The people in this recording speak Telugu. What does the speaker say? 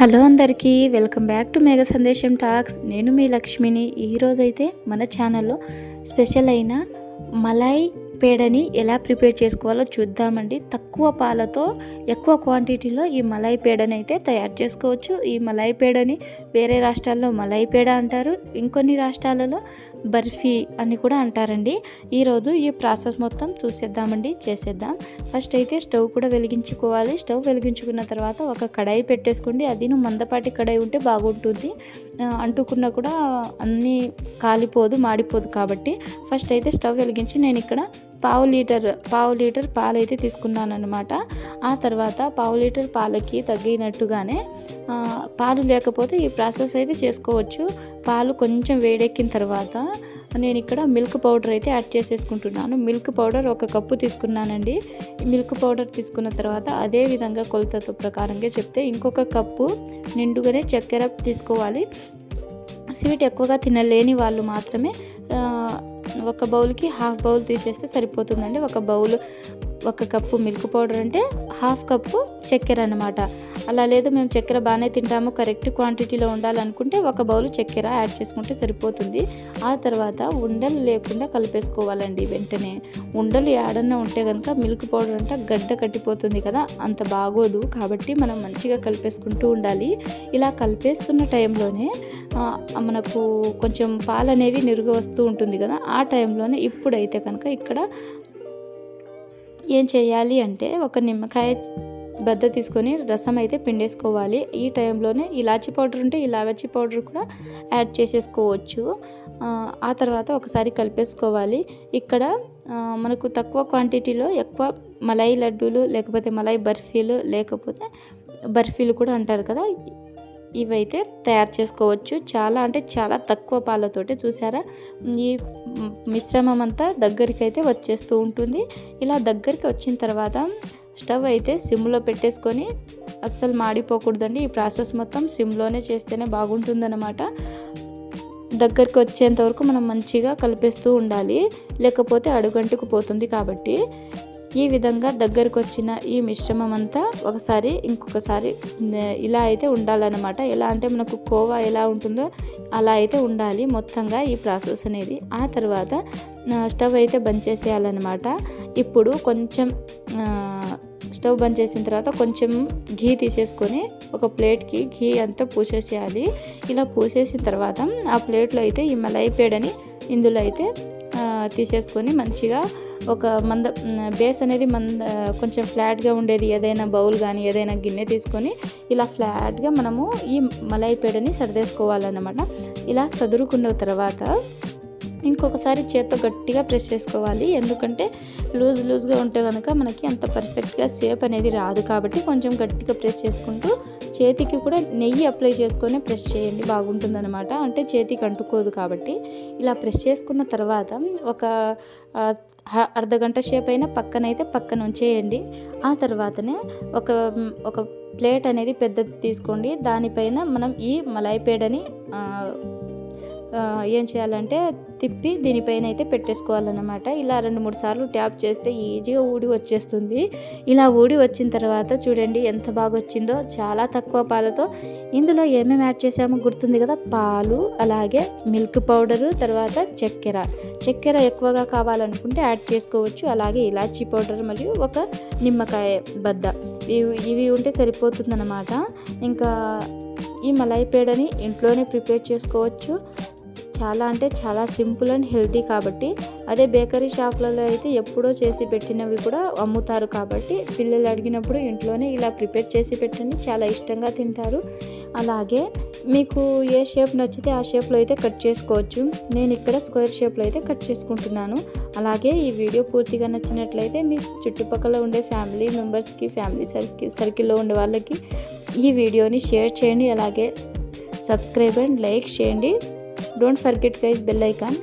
హలో అందరికీ వెల్కమ్ బ్యాక్ టు మేఘ సందేశం టాక్స్. నేను మీ లక్ష్మిని. ఈరోజైతే మన ఛానల్లో స్పెషల్ అయిన మలై పేడని ఎలా ప్రిపేర్ చేసుకోవాలో చూద్దామండి. తక్కువ పాలతో ఎక్కువ క్వాంటిటీలో ఈ మలై పేడని అయితే తయారు చేసుకోవచ్చు. ఈ మలై పేడని వేరే రాష్ట్రాల్లో మలై పేడ అంటారు. ఇంకొన్ని రాష్ట్రాలలో బర్ఫీ అని కూడా అంటారండి. ఈరోజు ఈ ప్రాసెస్ మొత్తం చూసేద్దామండి చేసేద్దాం. ఫస్ట్ అయితే స్టవ్ కూడా వెలిగించుకోవాలి. స్టవ్ వెలిగించుకున్న తర్వాత ఒక కడాయి పెట్టేసుకోండి. అది మందపాటి కడాయి ఉంటే బాగుంటుంది. అంటుకున్నా కూడా అన్నీ కాలిపోదు మాడిపోదు కాబట్టి ఫస్ట్ అయితే స్టవ్ వెలిగించి నేను ఇక్కడ పావు లీటర్ పావు లీటర్ పాలైతే తీసుకున్నాను అనమాట ఆ తర్వాత పావు లీటర్ పాలకి తగ్గినట్టుగానే పాలు లేకపోతే ఈ ప్రాసెస్ అయితే చేసుకోవచ్చు. పాలు కొంచెం వేడెక్కిన తర్వాత నేను ఇక్కడ మిల్క్ పౌడర్ అయితే యాడ్ చేసేసుకుంటున్నాను. మిల్క్ పౌడర్ ఒక కప్పు తీసుకున్నానండి. మిల్క్ పౌడర్ తీసుకున్న తర్వాత అదే విధంగా కొలతతో ప్రకారంగా చెప్తే ఇంకొక కప్పు నిండుగానే చక్కెర తీసుకోవాలి. స్వీట్ ఎక్కువగా తినలేని వాళ్ళు మాత్రమే ఒక బౌల్కి హాఫ్ బౌల్ తీసేస్తే సరిపోతుందండి. ఒక బౌల్ ఒక కప్పు మిల్క్ పౌడర్ అంటే హాఫ్ కప్పు చక్కెర అనమాట అలా లేదు మేము చక్కెర బాగానే తింటాము కరెక్ట్ క్వాంటిటీలో ఉండాలనుకుంటే ఒక బౌల్ చక్కెర యాడ్ చేసుకుంటే సరిపోతుంది. ఆ తర్వాత ఉండలు లేకుండా కలిపేసుకోవాలండి వెంటనే. ఉండలు ఏడన్నా ఉంటే కనుక మిల్క్ పౌడర్ అంటే గడ్డ కట్టిపోతుంది కదా అంత బాగోదు. కాబట్టి మనం మంచిగా కలిపేసుకుంటూ ఉండాలి. ఇలా కలిపేస్తున్న టైంలోనే మనకు కొంచెం పాలు అనేవి నిరుగు వస్తూ ఉంటుంది కదా ఆ టైంలోనే ఇప్పుడైతే కనుక ఇక్కడ ఏం చేయాలి అంటే ఒక నిమ్మకాయ బద్ద తీసుకొని రసం అయితే పిండేసుకోవాలి. ఈ టైంలోనే ఇలాచీ పౌడర్ ఉంటే ఇలాచీ పౌడర్ కూడా యాడ్ చేసేసుకోవచ్చు. ఆ, తర్వాత ఒకసారి కలిపేసుకోవాలి. ఇక్కడ మనకు తక్కువ క్వాంటిటీలో ఎక్కువ మలై లడ్డూలు లేకపోతే మలై బర్ఫీలు లేకపోతే బర్ఫీలు కూడా అంటారు కదా ఇవైతే తయారు చేసుకోవచ్చు. చాలా అంటే చాలా తక్కువ పాలతోటి చూసారా? ఈ మిశ్రమం అంతా దగ్గరికి అయితే వచ్చేస్తూ ఉంటుంది. ఇలా దగ్గరికి వచ్చిన తర్వాత స్టవ్ అయితే సిమ్లో పెట్టేసుకొని అస్సలు మాడిపోకూడదండి. ఈ ప్రాసెస్ మొత్తం సిమ్లోనే చేస్తేనే బాగుంటుందన్నమాట. దగ్గరికి వచ్చేంత వరకు మనం మంచిగా కలిపేస్తూ ఉండాలి. లేకపోతే అడుగంటుకు పోతుంది కాబట్టి. ఈ విధంగా దగ్గరకు వచ్చిన ఈ మిశ్రమం అంతా ఒకసారి ఇంకొకసారి ఇలా అయితే ఉండాలన్నమాట. ఎలా అంటే మనకు కోవా ఎలా ఉంటుందో అలా అయితే ఉండాలి మొత్తంగా ఈ ప్రాసెస్ అనేది. ఆ తర్వాత స్టవ్ అయితే బంద్ చేసేయాలన్నమాట. ఇప్పుడు కొంచెం స్టవ్ బంద్ చేసిన తర్వాత కొంచెం ఘీ తీసేసుకొని ఒక ప్లేట్కి ఘీ అంతా పూసేసేయాలి. ఇలా పూసేసిన తర్వాత ఆ ప్లేట్లో అయితే ఈ మలై పేడని ఇందులో అయితే తీసేసుకొని మంచిగా ఒక మంద బేస్ అనేది మంద కొంచెం ఫ్లాట్గా ఉండేది ఏదైనా బౌల్ కానీ ఏదైనా గిన్నె తీసుకొని ఇలా ఫ్లాట్గా మనము ఈ మలై పేడని సర్దేసుకోవాలన్నమాట. ఇలా సదురుకున్న తర్వాత ఇంకొకసారి చేత్తో గట్టిగా ప్రెస్ చేసుకోవాలి. ఎందుకంటే లూజ్ లూజ్గా ఉంటే కనుక మనకి అంత పర్ఫెక్ట్గా షేప్ అనేది రాదు. కాబట్టి కొంచెం గట్టిగా ప్రెస్ చేసుకుంటూ చేతికి కూడా నెయ్యి అప్లై చేసుకొని ప్రెస్ చేయండి బాగుంటుందన్నమాట. అంటే చేతికి అంటుకోదు కాబట్టి. ఇలా ప్రెస్ చేసుకున్న తర్వాత ఒక అర్ధగంట షేప్ అర్ధ గంట సేపు అయినా పక్కనైతే పక్కన ఉంచేయండి. ఆ తర్వాతనే ఒక ఒక ప్లేట్ అనేది పెద్దది తీసుకోండి. దానిపైన మనం ఈ మలాయి పేడని ఏం చేయాలంటే తిప్పి దీనిపైన అయితే పెట్టేసుకోవాలన్నమాట. ఇలా రెండు మూడు సార్లు ట్యాప్ చేస్తే ఈజీగా ఊడి వచ్చేస్తుంది. ఇలా ఊడి వచ్చిన తర్వాత చూడండి ఎంత బాగా వచ్చిందో. చాలా తక్కువ పాలతో ఇందులో ఏమేమి యాడ్ చేసామో గుర్తుంది కదా? పాలు అలాగే మిల్క్ పౌడరు తర్వాత చక్కెర. చక్కెర ఎక్కువగా కావాలనుకుంటే యాడ్ చేసుకోవచ్చు. అలాగే ఇలాచీ పౌడర్ మరియు ఒక నిమ్మకాయ బద్ద. ఇవి ఇవి ఉంటే సరిపోతుందన్నమాట. ఇంకా ఈ మలై పేడని ఇంట్లోనే ప్రిపేర్ చేసుకోవచ్చు. చాలా అంటే చాలా సింపుల్ అండ్ హెల్తీ కాబట్టి అదే బేకరీ షాప్లలో అయితే ఎప్పుడో చేసి పెట్టినవి కూడా అమ్ముతారు కాబట్టి పిల్లలు అడిగినప్పుడు ఇంట్లోనే ఇలా ప్రిపేర్ చేసి పెట్టండి చాలా ఇష్టంగా తింటారు. అలాగే మీకు ఏ షేప్ నచ్చితే ఆ షేప్లో అయితే కట్ చేసుకోవచ్చు. నేను ఇక్కడ స్క్వేర్ షేప్లో అయితే కట్ చేసుకుంటున్నాను. అలాగే ఈ వీడియో పూర్తిగా నచ్చినట్లయితే మీ చుట్టుపక్కల ఉండే ఫ్యామిలీ మెంబర్స్కి ఫ్యామిలీ సర్కి సర్కిల్లో ఉండే వాళ్ళకి ఈ వీడియోని షేర్ చేయండి. అలాగే సబ్స్క్రైబ్ అండ్ లైక్ చేయండి. Don't forget guys bell icon